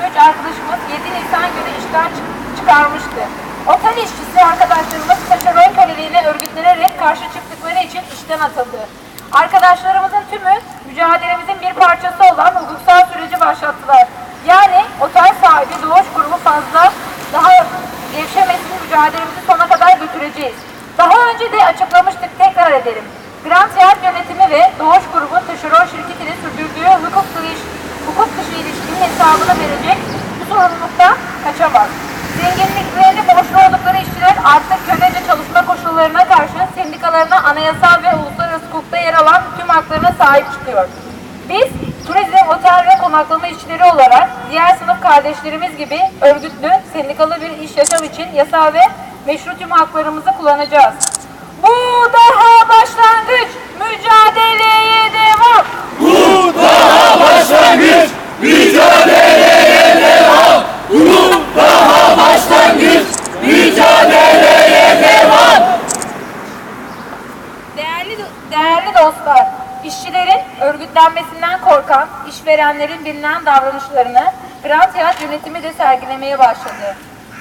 23 arkadaşımız 7 Nisan günü işten çık- çıkarmıştı. Otel işçisi arkadaşlarımız taşeron köleliğine örgütlenerek karşı çıktıkları için işten atıldı. Arkadaşlarımızın tümü mücadelemizin bir parçası olan hukuksal süreci başlattılar. Yani otel sahibi Doğuş Grubu fazla daha gevşemesin mücadelemizi sona kadar götüreceğiz. Daha önce de açıklamıştık tekrar edelim. Grand Yard yönetimi ve Doğuş Grubu taşeron şirketinin sürdürdüğü hukuk dışı, hukuk dışı ilişkinin hesabını verecek bu sorumluluktan kaçamaz. Zenginliklerini borçlu oldukları işçiler artık kölece çalışma koşullarına karşı sendikalarına anayasal ve uluslararası hukukta yer alan tüm haklarına sahip çıkıyor. Biz turizm, otel ve konaklama işçileri olarak diğer sınıf kardeşlerimiz gibi örgütlü, sendikalı bir iş yaşam için yasal ve meşru tüm haklarımızı kullanacağız. Bu daha başlangıç, mücadeleye devam. Bu daha başlangıç, mücadeleye devam. Bu daha başlangıç, mücadeleye devam. Değerli, değerli dostlar, işçilerin örgütlenmesinden korkan işverenlerin bilinen davranışlarını Grand Tiyatro yönetimi de sergilemeye başladı.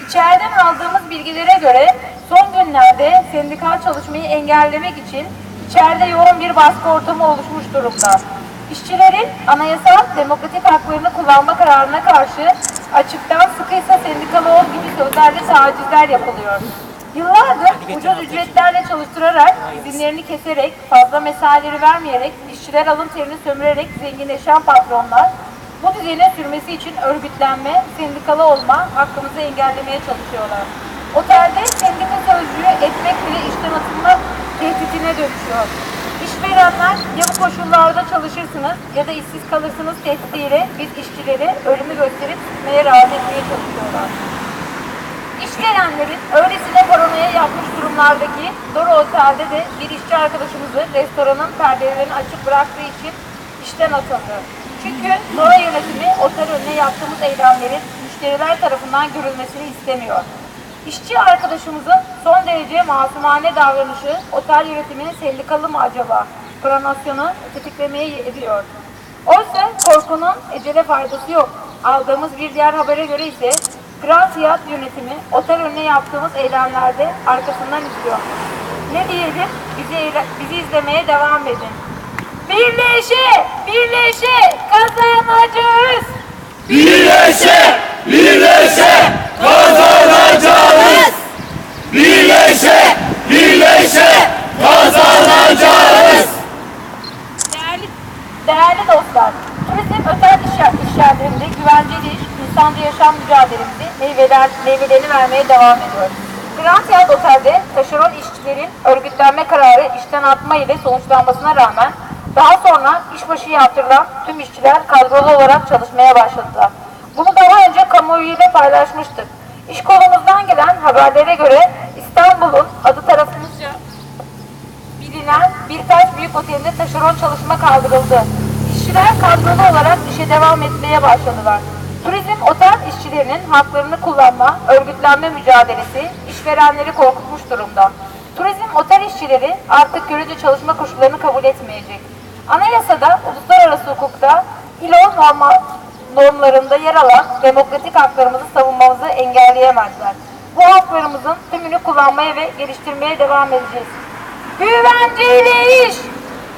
İçeriden aldığımız bilgilere göre son günlerde sendikal çalışmayı engellemek için içeride yoğun bir baskı ortamı oluşmuş durumda. İşçilerin anayasal demokratik haklarını kullanma kararına karşı açıktan sıkıysa sendikalı ol gibi sözlerle tacizler yapılıyor. Yıllardır ucuz ücretlerle çalıştırarak, izinlerini keserek, fazla mesaileri vermeyerek, işçiler alın terini sömürerek zenginleşen patronlar, bu düzenin sürmesi için örgütlenme, sendikalı olma hakkımızı engellemeye çalışıyorlar. Otelde sendika sözcüğü etmek bile işten atılma tehditine dönüşüyor. İşverenler ya bu koşullarda çalışırsınız ya da işsiz kalırsınız tehdidiyle biz işçileri ölümü gösterip tutmaya razı etmeye çalışıyorlar. İşverenlerin öylesine paranoya yapmış durumlardaki Doro Otel'de de bir işçi arkadaşımızı restoranın perdelerini açık bıraktığı için işten atıldı. Çünkü Doro yönetimi otel önüne yaptığımız eylemlerin müşteriler tarafından görülmesini istemiyor. İşçi arkadaşımızın son derece masumane davranışı otel yönetiminin sendikalı mı acaba? Promosyonu tetiklemeye ediyor. Oysa korkunun ecele faydası yok. Aldığımız bir diğer habere göre ise Grand Hyatt yönetimi otel önüne yaptığımız eylemlerde arkasından izliyor. Ne diyelim? Bizi, bizi izlemeye devam edin. Birleşe, birleşe kazanacağız. Birleşe, birleşe kazanacağız. Birleşe, birleşe kazanacağız. Değerli, değerli dostlar, turizm özel iş, iş yerlerinde güvenceli iş, insancı yaşam meyvelerini vermeye devam ediyor. Grand Hyatt Otel'de taşeron işçilerin örgütlenme kararı işten atma ile sonuçlanmasına rağmen daha sonra işbaşı yaptırılan tüm işçiler kadrolu olarak çalışmaya başladılar. Bunu daha önce kamuoyuyla paylaşmıştık. İş kolumuzdan gelen haberlere göre İstanbul'un adı tarafımızca bilinen birkaç büyük otelinde taşeron çalışma kaldırıldı. İşçiler kadrolu olarak işe devam etmeye başladılar. Turizm otel işçilerinin haklarını kullanma, örgütlenme mücadelesi işverenleri korkutmuş durumda. Turizm otel işçileri artık görücü çalışma koşullarını kabul etmeyecek. Anayasada, uluslararası hukukta ILO normlarında yer alan demokratik haklarımızı savunmamızı engelleyemezler. Bu haklarımızın tümünü kullanmaya ve geliştirmeye devam edeceğiz. Güvenceli iş,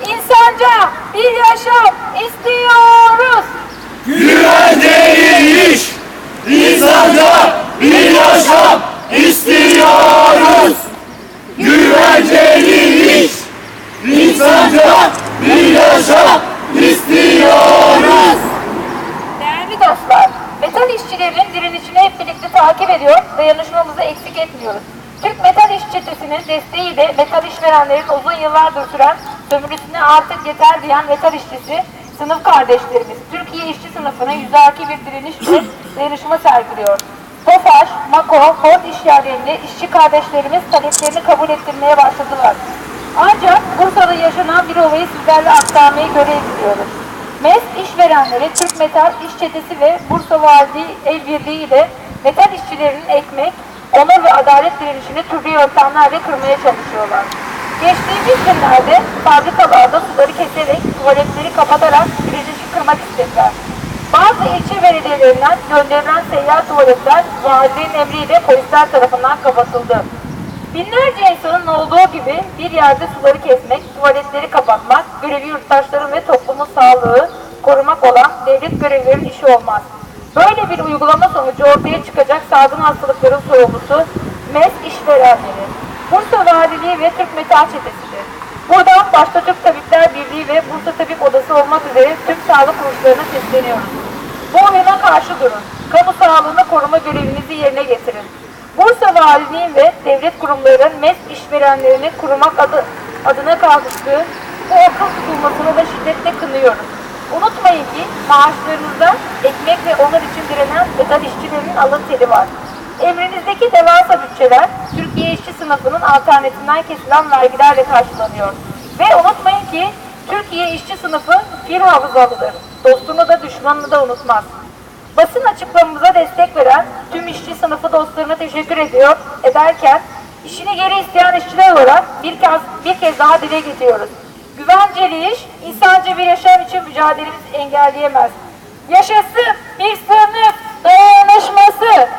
insanca bir yaşam istiyoruz. Güvenceli iş, insanca bir yaşam istiyoruz. Güvenceli iş, insanca bir yaşam istiyoruz. Değerli dostlar, metal işçilerinin direnişini hep birlikte takip ediyor, dayanışmamızı eksik etmiyoruz. Türk Metal İş Çetesi'nin desteğiyle metal işverenlerin uzun yıllardır süren sömürüsüne artık yeter diyen metal işçisi sınıf kardeşlerimiz Türkiye işçi sınıfına yüzaki bir direniş ve dayanışma sergiliyor. TOFAŞ, MAKO, Ford iş yerlerinde işçi kardeşlerimiz taleplerini kabul ettirmeye başladılar. Ancak Bursa'da yaşanan bir olayı sizlerle aktarmayı görev biliyoruz. MES işverenleri Türk Metal İş Çetesi ve Bursa Valiliği el birliği ile metal işçilerinin ekmek, onur ve adalet direnişini türlü yöntemlerle kırmaya çalışıyorlar. Geçtiğimiz günlerde fabrikalarda suları keserek, tuvaletleri kapatarak direnişi kırmak istediler. Bazı ilçe belediyelerinden gönderilen seyyar tuvaletler valinin emriyle polisler tarafından kapatıldı. Binlerce insanın olduğu gibi bir yerde suları kesmek, tuvaletleri kapatmak, görevi yurttaşların ve toplumun sağlığı korumak olan devlet görevlilerinin işi olmaz. Böyle bir uygulama sonucu ortaya çıkacak salgın hastalıkların sorumlusu MES işverenleri, Bursa Valiliği ve Türk Metal Çetesi'dir. Buradan başta Türk Tabipler Birliği ve Bursa Tabip Odası olmak üzere tüm sağlık kuruluşlarına sesleniyoruz. Bu oyuna karşı durun. Kamu sağlığını koruma görevinizi yerine getirin. Bursa Valiliği ve devlet kurumlarının MES işverenlerini korumak adı, adına kalkıştığı bu akıl tutulmasını da şiddetle kınıyoruz. Unutmayın ki maaşlarınızda ekmek ve onlar için direnen metal işçilerinin alın teri var. Emrinizdeki devasa bütçeler sınıfının alternatifinden kesilen vergilerle karşılanıyor. Ve unutmayın ki Türkiye işçi sınıfı fil hafızalıdır. Dostunu da düşmanını da unutmaz. Basın açıklamamıza destek veren tüm işçi sınıfı dostlarına teşekkür ediyor ederken işini geri isteyen işçiler olarak bir kez, bir kez daha dile getiriyoruz. Güvenceli iş, insanca bir yaşam için mücadelemizi engelleyemez. Yaşasın bir sınıf dayanışması.